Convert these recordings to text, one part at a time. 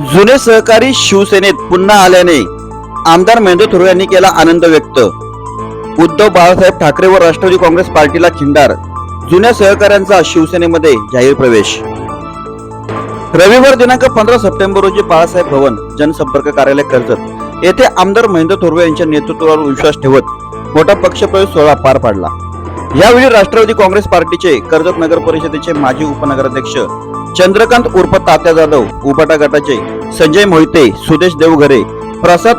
जुने सहकारी शिवसेनेत पुन्हा आल्याने आमदार महेंद्र थोरवे यांनी केला आनंद व्यक्त. उद्धव बाळासाहेब ठाकरे व राष्ट्रवादी काँग्रेस पार्टीला खिंडार. जुन्या सहकाऱ्यांचा शिवसेनेमध्ये जाहीर प्रवेश. रविवार दिनांक पंधरा सप्टेंबर रोजी बाळासाहेब भवन जनसंपर्क कार्यालय कर्जत. येथे आमदार महेंद्र थोरवे यांच्या नेतृत्वावर विश्वास ठेवत मोठा पक्षप्रवेश सोहळा पार पाडला. यावेळी राष्ट्रवादी काँग्रेस पार्टीचे कर्जत नगर परिषदेचे माजी उपनगराध्यक्ष चंद्रकांत उर्फ तात्या जाधव उपाटा गटाचे संजय मोहिते सुदेश देवघरे प्रसाद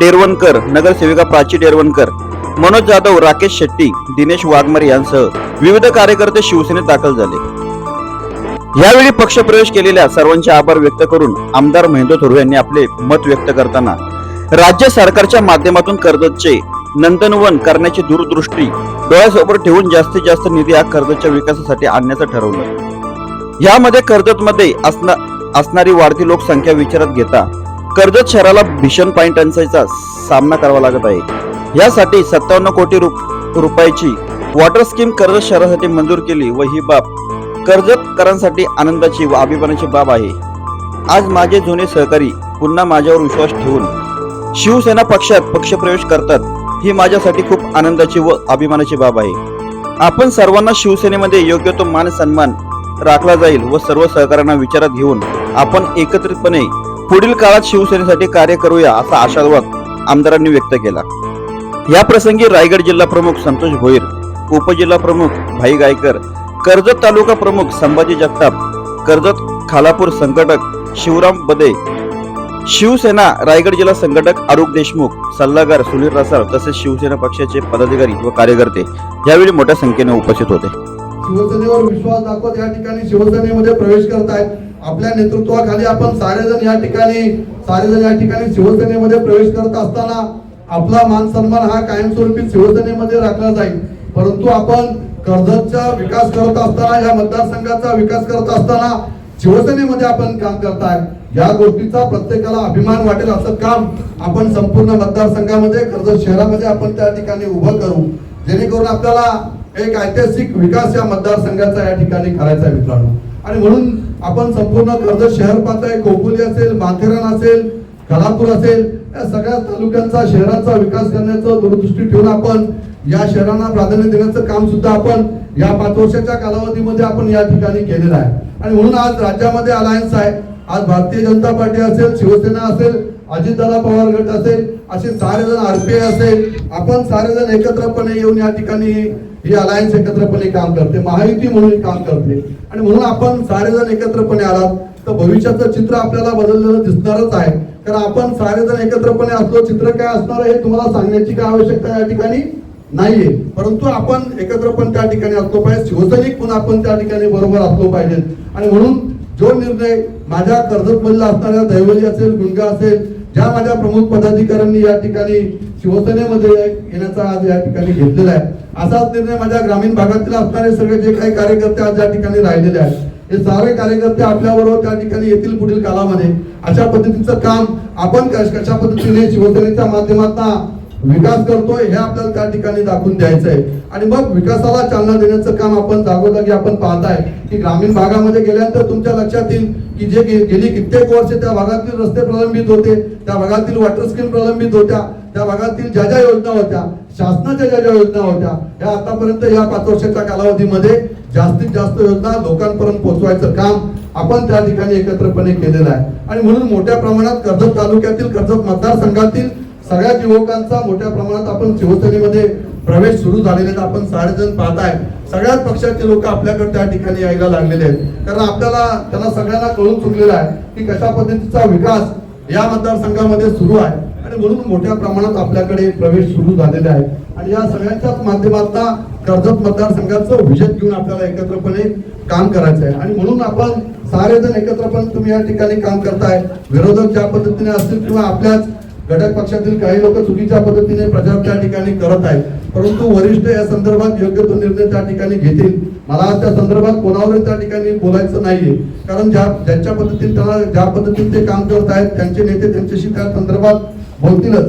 डेरवणकर नगरसेविका प्राची डेरवणकर मनोज जाधव राकेश शेट्टी दिनेश वाघमर यांसह विविध कार्यकर्ते शिवसेनेत दाखल झाले. यावेळी पक्षप्रवेश केलेल्या सर्वांचे आभार व्यक्त करून आमदार महेंद्र थोरवे यांनी आपले मत व्यक्त करताना राज्य सरकारच्या माध्यमातून कर्जतचे नंदनवन करण्याची दूरदृष्टी डोळ्यासमोर ठेवून जास्तीत जास्त निधी हा कर्जतच्या विकासासाठी आणण्याचं ठरवलं. यामध्ये कर्जतमध्ये असना असणारी वाढती लोकसंख्या विचारात घेता कर्जत शहराला भीषण पाणी टंचाईचा सामना करावा लागत आहे. यासाठी सत्तावन्न कोटी रुपयाची वॉटर स्कीम कर्जत शहरासाठी मंजूर केली व ही बाब कर्जतकरांसाठी आनंदाची व अभिमानाची बाब आहे. आज माझे जुने सहकारी पुन्हा माझ्यावर विश्वास ठेवून शिवसेना पक्षात पक्षप्रवेश करतात ही माझ्यासाठी खूप आनंदाची व अभिमानाची बाब आहे. आपण सर्वांना शिवसेनेमध्ये योग्य तो मान सन्मान राखला जाईल व सर्व सहकाऱ्यांना विचारात घेऊन आपण एकत्रितपणे पुढील काळात शिवसेनेसाठी कार्य करूया असा आशावाद आमदारांनी व्यक्त केला. या प्रसंगी रायगड जिल्हा प्रमुख संतोष भोईर उपजिल्हा प्रमुख भाई गायकर कर्जत तालुका प्रमुख संभाजी जगताप कर्जत खालापूर संघटक शिवराम बदे शिवसेना रायगड जिल्हा संघटक आरुख देशमुख सल्लागार सुनील रसाळ तसेच शिवसेना पक्षाचे पदाधिकारी व कार्यकर्ते यावेळी मोठ्या संख्येने उपस्थित होते. शिवसेनेवर विश्वास दाखवत या ठिकाणी शिवसेनेमध्ये प्रवेश करत आहेत आपल्या नेतृत्वाखाली आपण सारेजण या ठिकाणी सारेजण या ठिकाणी शिवसेनेमध्ये प्रवेश करत असताना आपला मान सन्मान हा कायमस्वरूपी शिवसेनेमध्ये राखला जाईल. परंतु आपण कर्जतचा विकास करत असताना या मतदारसंघाचा विकास करत असताना शिवसेनेमध्ये आपण काम करताय. या गोष्टीचा प्रत्येकाला अभिमान वाटेल असं काम आपण संपूर्ण मतदारसंघामध्ये कर्जत शहरामध्ये आपण त्या ठिकाणी उभं करू. जेणेकरून आपल्याला एक ऐतिहासिक विकास या मतदारसंघाचा या ठिकाणी करायचा आहे मित्रांनो. आणि म्हणून आपण संपूर्ण कर्जत शहर पाहताय कोकुली असेल माथेरान असेल कलापूर असेल या सगळ्या तालुक्यांचा शहराचा विकास करण्याचं दूरदृष्टी ठेवून आपण या शहरांना प्राधान्य देण्याचं काम सुद्धा आपण या पाच वर्षाच्या कालावधीमध्ये आपण या ठिकाणी केलेलं आहे. आणि म्हणून आज राज्यामध्ये अलायन्स आहे. आज भारतीय जनता पार्टी असेल शिवसेना असेल अजितदादा पवार गट असेल असे सारे जण आरपीआय असेल आपण सारे जण एकत्रपणे येऊन या ठिकाणी ही अलायन्स एकत्रपणे काम करते महायुती म्हणून काम करते. आणि म्हणून आपण सारे जण एकत्रपणे आलात तर भविष्याचं चित्र आपल्याला बदललेलं दिसणारच आहे. कारण आपण सारे जण एकत्रपणे असलो चित्र काय असणार हे तुम्हाला सांगण्याची काय आवश्यकता या ठिकाणी नाहीये. परंतु आपण एकत्रपणे त्या ठिकाणी असलो पाहिजे शिवसैनिक पण आपण त्या ठिकाणी बरोबर असलो पाहिजे. आणि म्हणून जो निर्णय माझ्या कर्जतमधला असणाऱ्या दैवली असेल गुंगा असेल ज्या माझ्या प्रमुख पदाधिकाऱ्यांनी या ठिकाणी शिवसेनेमध्ये येण्याचा आज या ठिकाणी घेतलेला आहे. असाच निर्णय माझ्या ग्रामीण भागातील असणारे सगळे जे काही कार्यकर्ते आज या ठिकाणी राहिलेले आहेत हे सारे कार्यकर्ते आपल्याबरोबर त्या ठिकाणी येतील पुढील कालामध्ये. अशा पद्धतीचं काम आपण कशा पद्धतीने शिवसेनेच्या माध्यमातून विकास करतोय हे आपल्याला त्या ठिकाणी दाखवून द्यायचं आहे आणि मग विकासाला चालना देण्याचं काम आपण जागोजागी आपण पाहताय. की ग्रामीण भागामध्ये गेल्यानंतर तुमच्या लक्षात येईल की जे गेली कित्येक वर्ष त्या भागातील रस्ते प्रलंबित होते त्या भागातील वॉटर स्कीम प्रलंबित होत्या त्या भागातील ज्या ज्या योजना होत्या शासनाच्या ज्या ज्या योजना होत्या या आतापर्यंत या पाच वर्षाच्या कालावधीमध्ये जास्तीत जास्त योजना लोकांपर्यंत पोहोचवायचं काम आपण त्या ठिकाणी एकत्रपणे केलेलं आहे. आणि म्हणून मोठ्या प्रमाणात कर्जत तालुक्यातील कर्जत मतदारसंघातील सगळ्या युवकांचा मोठ्या प्रमाणात आपण शिवसेनेमध्ये प्रवेश सुरू झालेले आपण साडेजण पाहताय. सगळ्याच पक्षाचे लोक आपल्याकडे त्या ठिकाणी यायला लागलेले आहेत. कारण आपल्याला त्यांना सगळ्यांना कळून चुकलेलं आहे की कशा पद्धतीचा विकास या मतदारसंघामध्ये सुरू आहे. आणि म्हणून मोठ्या प्रमाणात आपल्याकडे प्रवेश सुरू झालेले आहे आणि या सगळ्यांच्याच माध्यमातून कर्जत मतदारसंघाचं विजन घेऊन आपल्याला एकत्रपणे काम करायचं आहे. आणि म्हणून आपण सारेजण एकत्रपणे तुम्ही या ठिकाणी काम करताय. विरोधक ज्या पद्धतीने असतील किंवा आपल्याच घटक पक्षातील काही लोक चुकीच्या पद्धतीने प्रचार त्या ठिकाणी करत आहेत. परंतु वरिष्ठ या संदर्भात योग्य तो निर्णय त्या ठिकाणी घेतील. मला त्या संदर्भात कोणावरही त्या ठिकाणी बोलायचं नाहीये. कारण ज्या ज्यांच्या पद्धतीने त्यांना ज्या पद्धतीने ते काम करत आहेत त्यांचे नेते त्यांच्याशी त्या संदर्भात बोलतीलच.